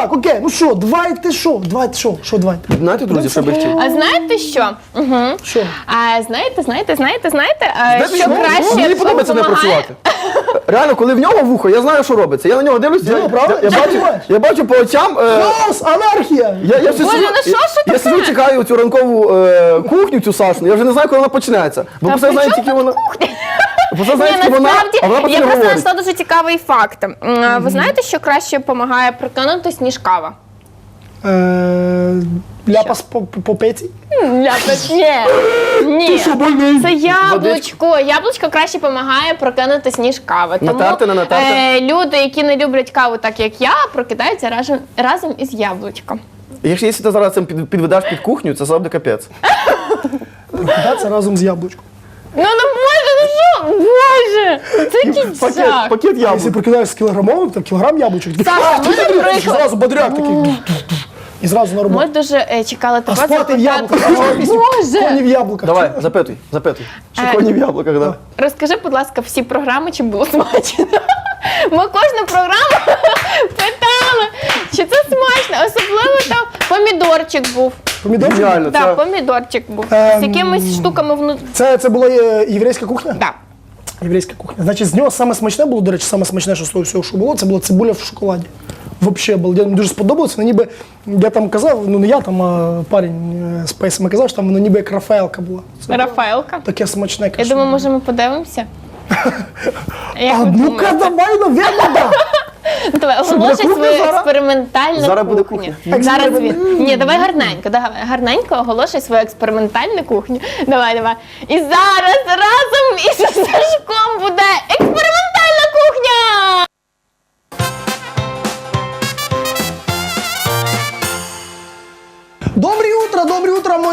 Так, окей, ну що, давайте що? Давайте що? Що давайте? Знаєте, друзі, що би хотів? А знаєте що? Угу. Що? А знаєте, знаєте, знаєте, знаєте, а, Знаєте, що краще Мені подобається не допомагає? працювати. Реально, коли в нього вухо, я знаю, що робиться. Я на нього дивлюся, я, Ну, правда? я, я, бачу, думаєш? я бачу по очам. Е, Хаос, анархія! я, я, все Боже, сиджу- ну що ж я, я таке? сиджу, чекаю цю ранкову е, кухню, цю Сашну, я вже не знаю, коли вона почнеться. Бо Та просто при знаю чому тільки тут вона. Просто знаю Ні, вона, насправді, а вона я просто говорить. знайшла дуже цікавий факт. М, Ви знаєте, що краще допомагає прокинутись, ніж кава? Е, Ляпас по, по пеці? Ляпас, ні. Ні. Це яблучко. Яблучко краще допомагає прокинутись, ніж кава. Тому Натерти, не натерти? е, люди, які не люблять каву так, як я, прокидаються разом, разом із яблучком. Якщо, якщо ти зараз цим під, підведеш під кухню, це буде капець. Кидатися разом з яблучком. Ну, ну ну що? Боже! Це якийсь Пакет, жах. пакет якщо яблук. прикидаєш з кілограмовим, то кілограм яблучок. Такий, Саша, «А, ти смотри, наприклад- і зразу бодряк такий. І зразу на Ми роботу. дуже е, чекали А тебе спати в яблуках. Коні Боже! в яблуках. Давай, запитуй, запитуй. Що Е, коні в яблуках, да? Розкажи, будь ласка, всі програми, чи було смачно? Ми кожну програму питали, чи це смачно. Особливо там помідорчик був. Помідорчик? Геніально, Так, це... помідорчик був. Ем, З якимись штуками внутрі. Це, це була е, єврейська кухня? Так. Єврейська кухня. Значить, з нього саме смачне було, до речі, саме смачне, що з того всього, що було, це була цибуля в шоколаді. Взагалі, було. Мені дуже сподобалося. Воно ніби, я там казав, ну не я там, а парень е, з пейсами казав, що там воно ніби як Рафаелка була. Це Рафаелка. таке смачне. Я думаю, може ми подивимося. Як А ви ну-ка, думаєте? давай, навірно, да. Давай, оголошуй свою зараз? експериментальну Зараз буде кухню. кухня. Зараз він. Ні, давай гарненько, давай гарненько оголошуй свою експериментальну кухню. Давай, давай. І зараз разом із Сашком буде експериментальна кухня!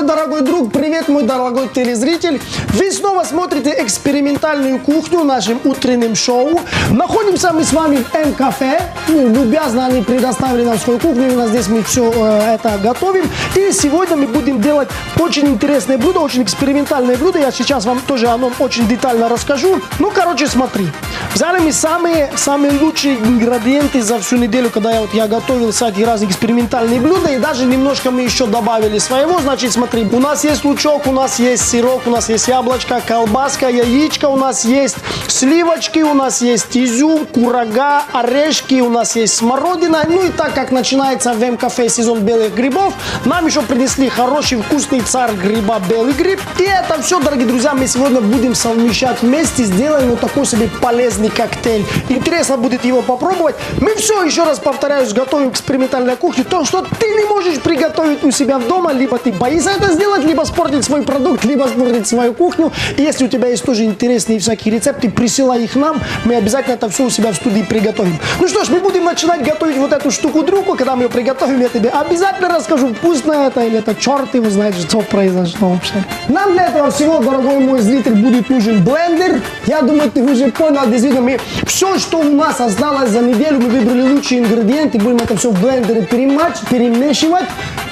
Дорогой друг, привет, мой дорогой телезритель. Вы снова смотрите экспериментальную кухню нашим утренним шоу. Находимся мы с вами в М-кафе. Ну, любезно они предоставили нам свою кухню, у нас здесь мы все это готовим. И сегодня мы будем делать очень интересное блюдо, очень экспериментальное блюдо. Я сейчас вам тоже о нем очень детально расскажу. Ну, короче, смотри. Взяли мы самые, самые лучшие ингредиенты за всю неделю, когда я, вот, я готовил всякие разные экспериментальные блюда. И даже немножко мы еще добавили своего. Значит, смотри, у нас есть лучок, у нас есть сырок, у нас есть яблочко, колбаска, яичко, у нас есть сливочки, у нас есть изюм, курага, орешки, у нас есть смородина. Ну и так как начинается в М-кафе сезон белых грибов, нам еще принесли хороший вкусный царь гриба белый гриб. И это все, дорогие друзья, мы сегодня будем совмещать вместе, сделаем вот такой себе полезный коктейль. Интересно будет его попробовать. Мы все, еще раз повторяюсь, готовим экспериментальную кухню. То, что ты не можешь приготовить у себя дома, либо ты боишься это сделать, либо спортить свой продукт, либо спортить свою кухню. И если у тебя есть тоже интересные всякие рецепты, присылай их нам, мы обязательно это все у себя в студии приготовим. Ну что ж, мы будем начинать готовить вот эту штуку-друку, когда мы ее приготовим, я тебе обязательно расскажу, вкусно это или это черт его знает, что произошло вообще. Нам для этого всего, дорогой мой зритель, будет нужен блендер. Я думаю, ты уже понял, действительно, мы все, что у нас осталось за неделю, мы выбрали лучшие ингредиенты, будем это все в блендере перемач, перемешивать,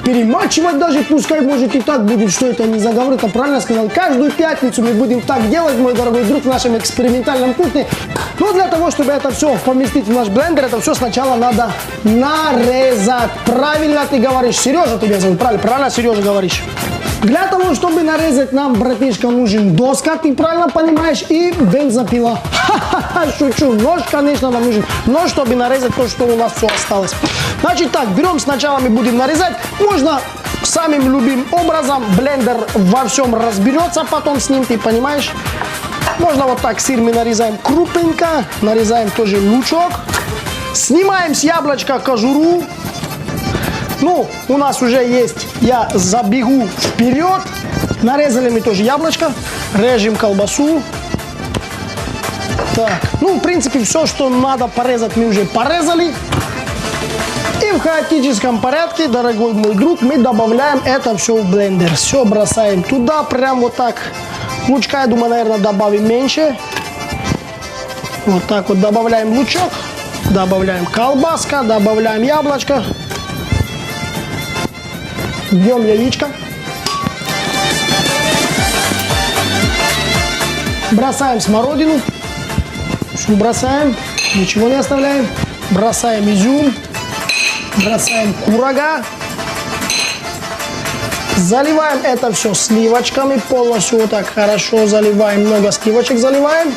перемачивать даже, пускай может так будет, что это не заговор, это правильно сказал. Каждую пятницу мы будем так делать, мой дорогой друг, в нашем экспериментальном кухне. Но для того, чтобы это все поместить в наш блендер, это все сначала надо нарезать. Правильно ты говоришь, Сережа тебя зовут, правильно, правильно, Сережа говоришь. Для того, чтобы нарезать нам, братишка, нужен доска, ты правильно понимаешь, и бензопила. Ха-ха-ха, шучу. Нож, конечно, нам нужен. Нож, чтобы нарезать то, что у нас все осталось. Значит так, берем сначала, мы будем нарезать. Можно самым любимым образом. Блендер во всем разберется потом с ним, ты понимаешь? Можно вот так сыр мы нарезаем крупненько. Нарезаем тоже лучок. Снимаем с яблочка кожуру. Ну, у нас уже есть, я забегу вперед. Нарезали мы тоже яблочко. Режем колбасу. Так, ну, в принципе, все, что надо порезать, мы уже порезали. Хаотическом порядке, дорогой мой друг, мы добавляем это все в блендер. Все бросаем туда, прям вот так. Лучка, я думаю, наверное, добавим меньше. Вот так вот добавляем лучок, добавляем колбаска, добавляем яблочко. Бьем яичко. Бросаем смородину. Бросаем. Ничего не оставляем. Бросаем изюм. Бросаем курага. Заливаем это все сливочками, полностью вот так хорошо заливаем, много сливочек заливаем.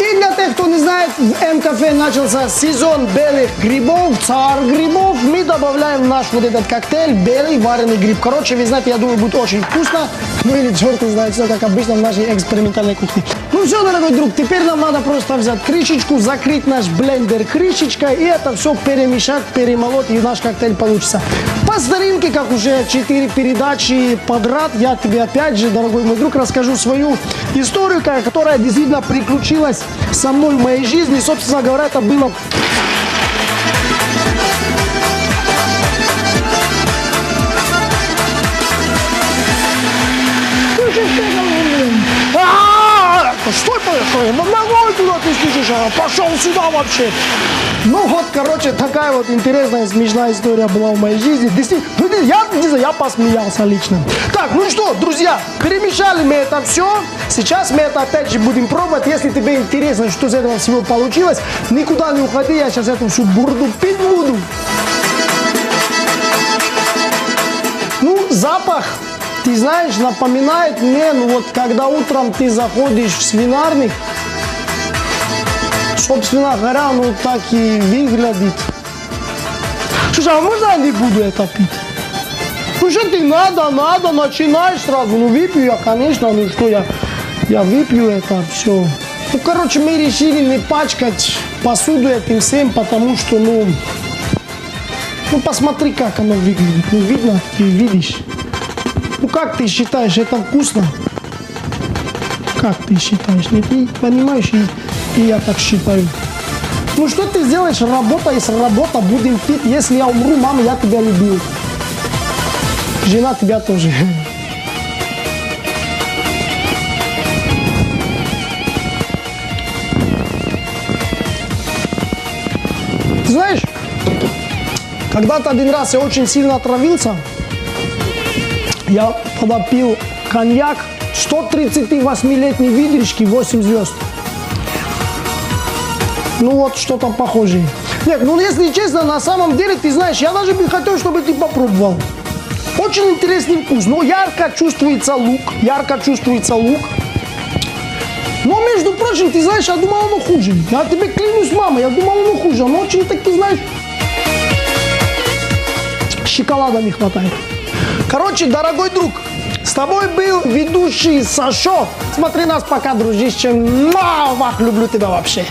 И для тех, кто не знает, в МКФ начался сезон белых грибов, царь грибов. Мы добавляем в наш вот этот коктейль белый вареный гриб. Короче, вы знаете, я думаю, будет очень вкусно. Ну или черт не знает, все как обычно в нашей экспериментальной кухне. Ну все, дорогой друг, теперь нам надо просто взять крышечку, закрыть наш блендер крышечкой и это все перемешать, перемолоть, и наш коктейль получится. По старинке, как уже 4 передачи подряд, я тебе опять же, дорогой мой друг, расскажу свою историю, которая действительно приключилась со мной в моей жизни. Собственно говоря, это было пошел сюда вообще. Ну вот, короче, такая вот интересная, смешная история была в моей жизни. Действительно, ну, я, не знаю, я посмеялся лично. Так, ну что, друзья, перемешали мы это все. Сейчас мы это опять же будем пробовать. Если тебе интересно, что из этого всего получилось, никуда не уходи, я сейчас эту всю бурду пить буду. Ну, запах, ты знаешь, напоминает мне, ну вот когда утром ты заходишь в свинарник, собственно говоря, ну так и выглядит. Слушай, а можно я не буду это пить? Ну что ты надо, надо, начинаешь сразу. Ну выпью я, конечно, ну что я, я выпью это все. Ну, короче, мы решили не пачкать посуду этим всем, потому что, ну, ну посмотри, как оно выглядит. Ну видно, ты видишь. Ну как ты считаешь, это вкусно? Как ты считаешь? Не ты понимаешь, и, я так считаю. Ну что ты сделаешь, работа есть работа, будем пить. Если я умру, мама, я тебя любил. Жена тебя тоже. Ты знаешь, когда-то один раз я очень сильно отравился. Я тогда коньяк 138-летней видрички 8 звезд. Ну вот, что-то похожее. Нет, ну если честно, на самом деле, ты знаешь, я даже бы хотел, чтобы ты попробовал. Очень интересный вкус. Но ярко чувствуется лук. Ярко чувствуется лук. Но, между прочим, ты знаешь, я думал, оно хуже. Я тебе клянусь, мама, я думал, оно хуже. Оно очень таки, знаешь, шоколада не хватает. Короче, дорогой друг, с тобой был ведущий Сашо. Смотри нас пока, дружище. Муа, Вах, люблю тебя вообще.